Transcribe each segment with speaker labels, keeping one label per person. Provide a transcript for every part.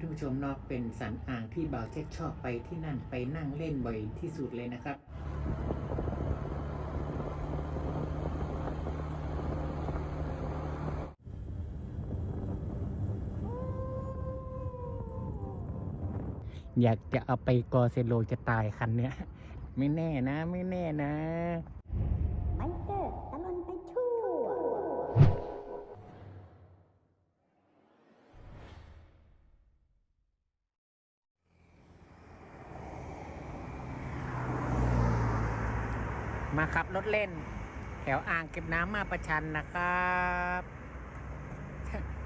Speaker 1: ท่านผู้ชมเนาะเป็นสันอ่างที่บ่าวแจ็คชอบไปที่นั่นไปนั่งเล่นบ่อยที่สุดเลยนะครับอยากจะเอาไปกอเซโลจะตายคันเนี้ย ไม่แน่นะ ไม่แน่นะ มาขับรถเล่น แถวอ่างเก็บน้ำมาประชันนะครับ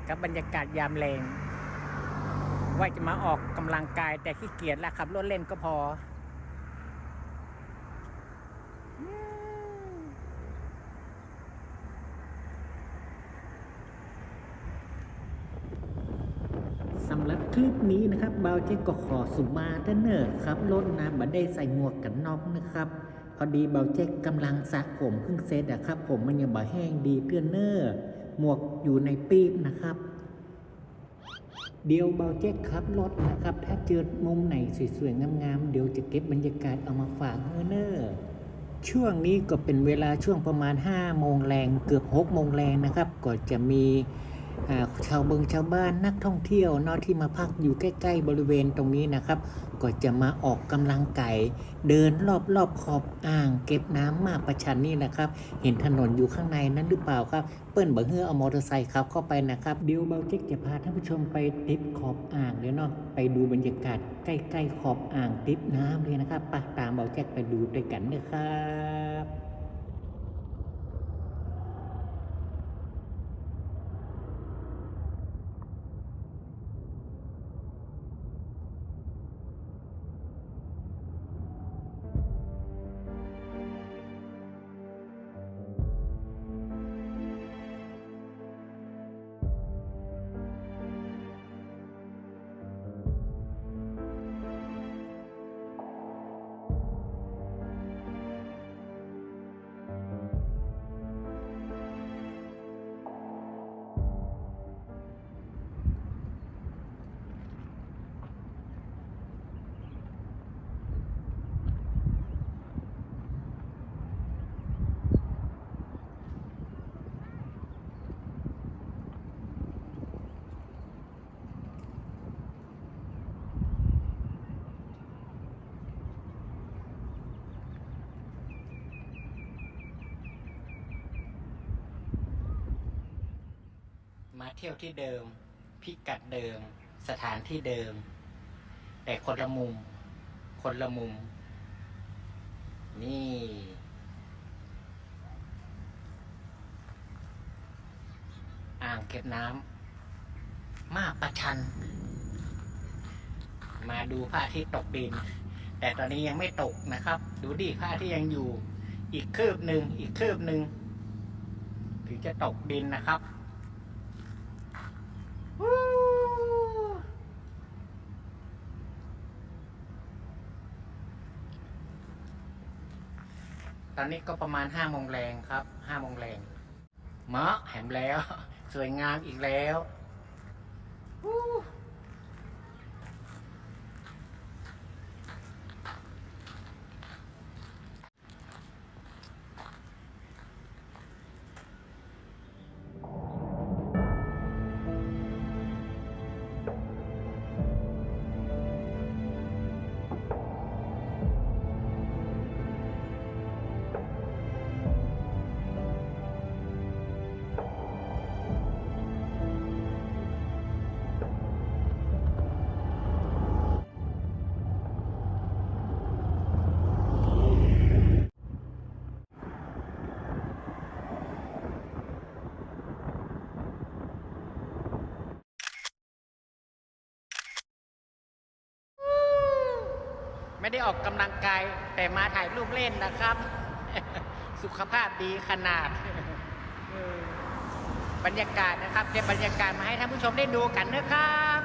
Speaker 1: กับบรรยากาศยามแรงว่าจะมาออกกำลังกายแต่ขี้เกียจแล้วขับรถเล่นก็พอ สำหรับคลิปนี้นะครับเบาเจ๊ก็ขอสุมาเตอร์เนอร์ครับรถนะบัดได้ใส่หมวกกันน็อกนะครับ อดีเบาเจ๊กกำลังสระผมเพิ่งเสร็จอะครับ ผมมันยังบ่แห้งดีเพื่อนเนอร์หมวกอยู่ในปีบนะครับ เดี๋ยวเบาเจ๊กครับรถนะครับ ถ้าเจอมุมไหนสวยๆงามๆเดี๋ยวจะเก็บบรรยากาศเอามาฝากเนอเนอร์ช่วงนี้ก็เป็นเวลาช่วงประมาณ5โมงแรงเกือบ6โมงแรงนะครับ ก็จะมี ชาวเบิงชาวบ้านนักท่องเที่ยวเนาะที่มาพักอยู่ใกล้ ๆ บริเวณตรงนี้นะครับ ก็จะมาออกกำลังกายเดินรอบๆขอบอ่าง เก็บน้ำมาประชันนี่นะครับ เห็นถนนอยู่ข้างในนั้นหรือเปล่าครับ เปิ้ลบิงเฮือเอามอเตอร์ไซค์ขับเข้าไปนะครับเดี๋ยวเบาเจ๊กจะพาท่านผู้ชมไปติดขอบอ่างเดี๋ยวเนาะไปดูบรรยากาศใกล้ ๆ ขอบอ่างติดน้ำเลยนะครับไปตามเบาเจ๊กไปดูด้วยกันนะครับ มาเที่ยวที่เดิม พิกัดเดิม สถานที่เดิม แต่คนละมุม คนละมุม นี่ อ่างเก็บน้ำมาประชัน มาดูพระอาทิตย์ตกดิน แต่ตอนนี้ยังไม่ตกนะครับ ดูดิพระอาทิตย์ยังอยู่ อีกคืบหนึ่งอีกคืบหนึ่งถึงจะตกดินนะครับ ตอนนี้ก็ประมาณห้าโมงแรงครับห้าโมงแรงเมาะแหมแล้ว สวยงามอีกแล้ว ไม่ได้ออกกำลังกาย แต่มาถ่ายรูปเล่นนะครับ สุขภาพดีขนาด บรรยากาศนะครับเก็บบรรยากาศมาให้ท่านผู้ชมได้ดูกันนะครับ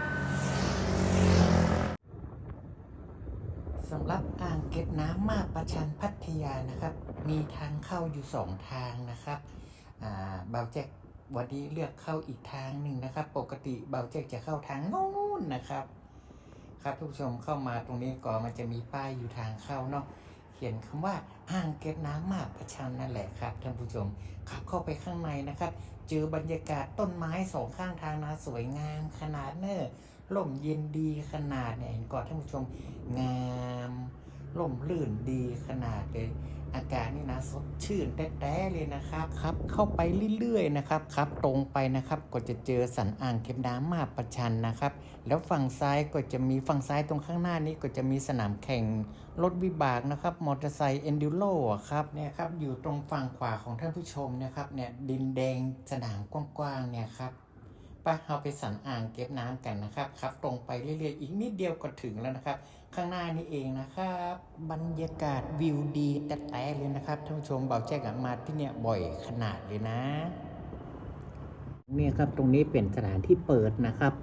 Speaker 1: สำหรับอ่างเก็บน้ำมาประชันพัทยานะครับ มีทางเข้าอยู่สองทางนะครับเบาแจ็ควันนี้เลือกเข้าอีกทางหนึ่งนะครับ ปกติเบาเจ๊กจะเข้าทางโน้นนะครับ ครับท่านผู้ชมเข้ามาตรงนี้ก่อนมันจะมีป้ายอยู่ทางเข้าเนาะเขียนคำว่าอ่างเก็บน้ำมาประชันนั่นแหละครับท่านผู้ชมขับเข้าไปข้างในนะครับ เจอบรรยากาศต้นไม้สองข้างทางนะสวยงามขนาดเนอร่มเย็นดีขนาดเนี่ยเห็นก่อนท่านผู้ชมงาม ร่มลื่นดีขนาดเลย อากาศนี่นะสดชื่นแต้ๆเลยนะครับครับ เข้าไปเรื่อยๆนะครับครับตรงไปนะครับก็จะเจอสันอ่างเก็บน้ำมาประชันนะครับ แล้วฝั่งซ้ายก็จะมีฝั่งซ้ายตรงข้างหน้านี้ก็จะมีสนามแข่งรถวิบากนะครับมอเตอร์ไซค์เอนดูโรครับเนี่ยครับอยู่ตรงฝั่งขวาของท่านผู้ชมนะครับเนี่ยดินแดงสนามกว้างๆเนี่ยครับ ไปเราไปสันอ่างเก็บน้ำกันนะครับครับตรงไปเรื่อยๆอีกนิดเดียวก็ถึงแล้วนะครับ ข้างหน้านี่เองนะครับ บรรยากาศวิวดีแต่แต่เลยนะครับท่านผู้ชมเบาแจ้งมาที่เนี่ยบ่อยขนาดเลยนะเนี่ยครับตรงนี้เป็นสถานที่เปิดนะครับ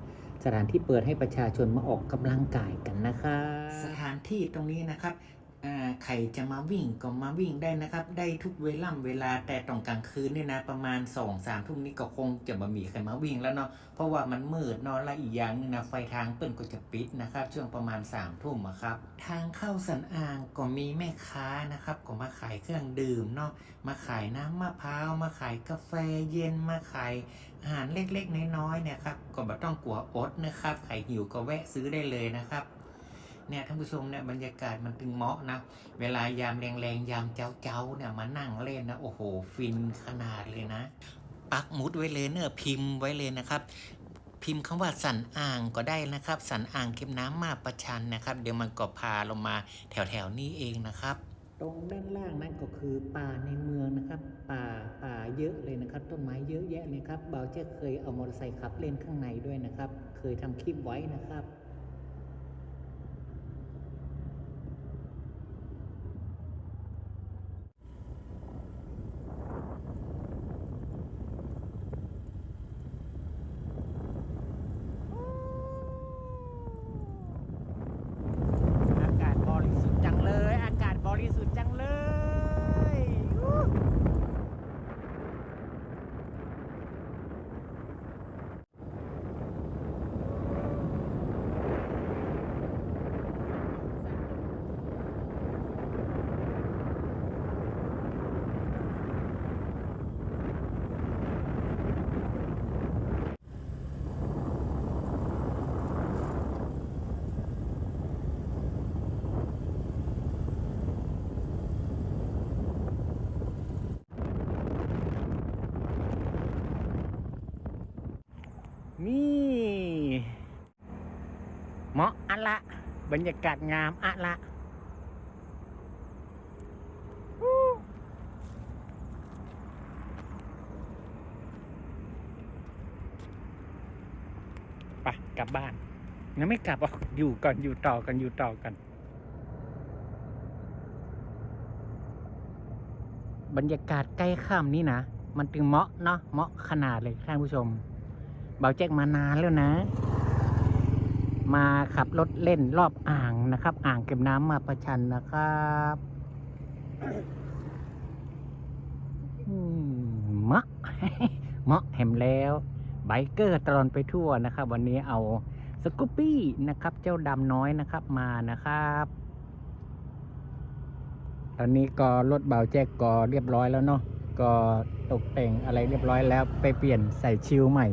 Speaker 1: สถานที่เปิดให้ประชาชนมาออกกำลังกายกันนะครับสถานที่ตรงนี้นะครับ อ่าใครจะมาวิ่งก็มาวิ่งได้นะครับ ได้ทุกเวล่ำเวลาแต่ตรงกลางคืนเนี่ยนะ ประมาณ2องสามทุ่มนี้ก็คงจะมามีใครมาวิ่งแล้วเนาะเพราะว่ามันมืดเนาะและอีกอย่างหนึงนะไฟทางเปิ้นก็จะปิดนะครับ ช่วงประมาณ3ามทุ่มครับ ทางเข้าสันอ่างก็มีแม่ค้านะครับก็มาขายเครื่องดื่มเนาะมาขายน้ำมะพร้าวมาขายกาแฟเย็นมาขายอาหารเล็กๆน้อยๆเนี่ยครับก็ไม่ต้องกลัวอดนะครับใครหิวก็แวะซื้อได้เลยนะครับ เนี่ยท่านผู้ชมเนี่ยบรรยากาศมันตึงเหมาะนะ เวลายามแรงๆ ยามเจ้าๆเนี่ยมานั่งเล่นนะโอ้โห ฟินขนาดเลยนะ ปักมุดไว้เลยเนอะพิมพ์ไว้เลยนะครับพิมพ์คำว่าสันอ่างก็ได้นะครับ สันอ่างเก็บน้ำมาประชันนะครับ เดี๋ยวมันก็พาลงมาแถวๆนี้เองนะครับ ตรงด้านล่างนั่นก็คือป่าในเมืองนะครับ ป่าป่าเยอะเลยนะครับ ต้นไม้เยอะแยะเลยครับเบาเจ๊เคยเอามอเตอร์ไซค์ขับเล่นข้างในด้วยนะครับ เคยทำคลิปไว้นะครับ อากาศบริสุทธิ์จังเลย อากาศบริสุทธิ์จังเลยอู้นี่เหมาะอะละ บรรยากาศงามอะละไปกลับบ้านยังไม่กลับอะอยู่ก่อนอยู่ต่อกันอยู่ต่อกัน บรรยากาศใกล้ค่ำนี่นะ มันถึงเหมาะเนาะเหมาะขนาดเลยท่านผู้ชม เบาแจ็คมานานแล้วนะ มาขับรถเล่นรอบอ่างนะครับ อ่างเก็บน้ำมาประชันนะครับมเมาะเมาะแหมแล้วไบเกอร์ตลอนไปทั่วนะครับ วันนี้เอาสกูปปี้นะครับ เจ้าดำน้อยนะครับมานะครับ ตอนนี้ก็รถเบาแจ็คก็เรียบร้อยแล้วเนาะก็ตกแต่งอะไรเรียบร้อยแล้วไปเปลี่ยนใส่ชิลใหม่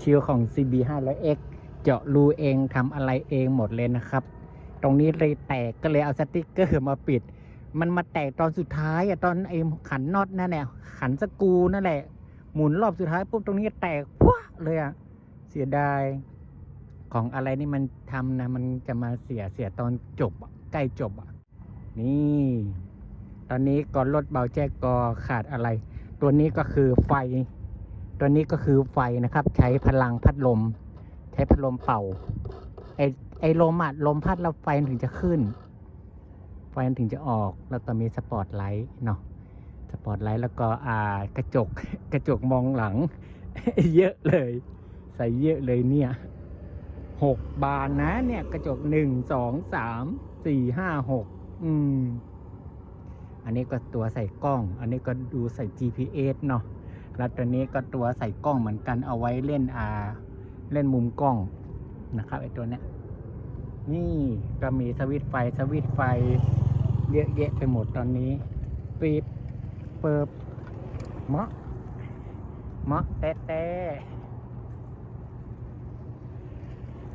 Speaker 1: ชิลของ CB 500X เจาะรูเองทำอะไรเองหมดเลยนะครับ ตรงนี้เลยแตกก็เลยเอาสติกเกอร์มาปิด มันมาแตกตอนสุดท้ายอะตอนไอ้ขันน็อตนั่นแหละขันสกูนั่นแหละ หมุนรอบสุดท้ายปุ๊บตรงนี้แตกพัวเลยอะเสียดายของอะไรนี่มันทำนะมันจะมาเสียเสียตอนจบใกล้จบอะนี่ ตอนนี้ก่อนรถเบาแจ๊กก็ขาดอะไร ตัวนี้ก็คือไฟ ตัวนี้ก็คือไฟนะครับ ใช้พลังพัดลม ช้พัดลมเป่า ไอไอลมอะลมพัดแล้วไฟมันถึงจะขึ้น ไฟมันถึงจะออกแล้วก็มีสปอตไลท์เนาะสปอตไลท์แล้วก็อ่ากระจกกระจกมองหลัง เยอะเลย ใส่เยอะเลยเนี่ยหกบานนะ เนี่ยกระจกหนึ่งสองสามสี่ห้าหกอืม อันนี้ก็ตัวใส่กล้อง อันนี้ก็ดูใส่ GPS เนาะแล้วตัวนี้ก็ตัวใส่กล้องเหมือนกันเอาไว้เล่นอ่า เล่นมุมกล้องนะครับไอตัวเนี้ยนี่ก็มีสวิตไฟสวิตไฟเยอะแยะไปหมดตอนนี้ปีบเปิบมะมะแต๊ะแต๊ะ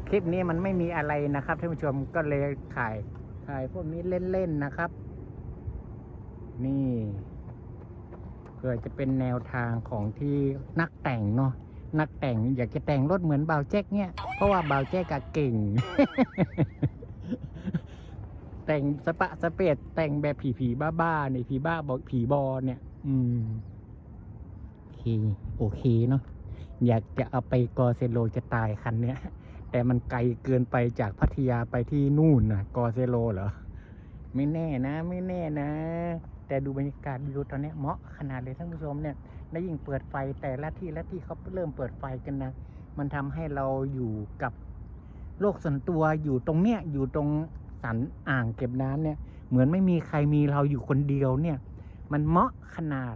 Speaker 1: คลิปนี้มันไม่มีอะไรนะครับท่านผู้ชมก็เลยถ่ายถ่ายพวกนี้เล่นๆนะครับ นี่เพื่อจะเป็นแนวทางของที่นักแต่งเนาะ นักแต่งอยากจะแต่งรถเหมือนบ่าวแจ็คเนี่ย เพราะว่าบ่าวแจ็คอะเก่ง แต่งสปะสเปดแต่งแบบผีผีบ้าบ้าๆเนี่ยผีบ้าบอกผีบอเนี่ย อืม โอเค โอเคเนาะอยากจะเอาไปกอเซโลจะตายคันเนี้ยแต่มันไกลเกินไปจากพัทยาไปที่นู่นนะกอเซโลเหรอ ไม่แน่นะ ไม่แน่นะ แต่ดูบรรยากาศวิวตอนเนี้ยเหมาะขนาดเลยท่านผู้ชมเนี่ย และยิ่งเปิดไฟแต่ละที่ละที่เขาเริ่มเปิดไฟกันนะ มันทำให้เราอยู่กับโลกส่วนตัวอยู่ตรงเนี้ยอยู่ตรงสันอ่างเก็บน้ำเนี่ย เหมือนไม่มีใครมีเราอยู่คนเดียวเนี่ย มันเหมาะขนาด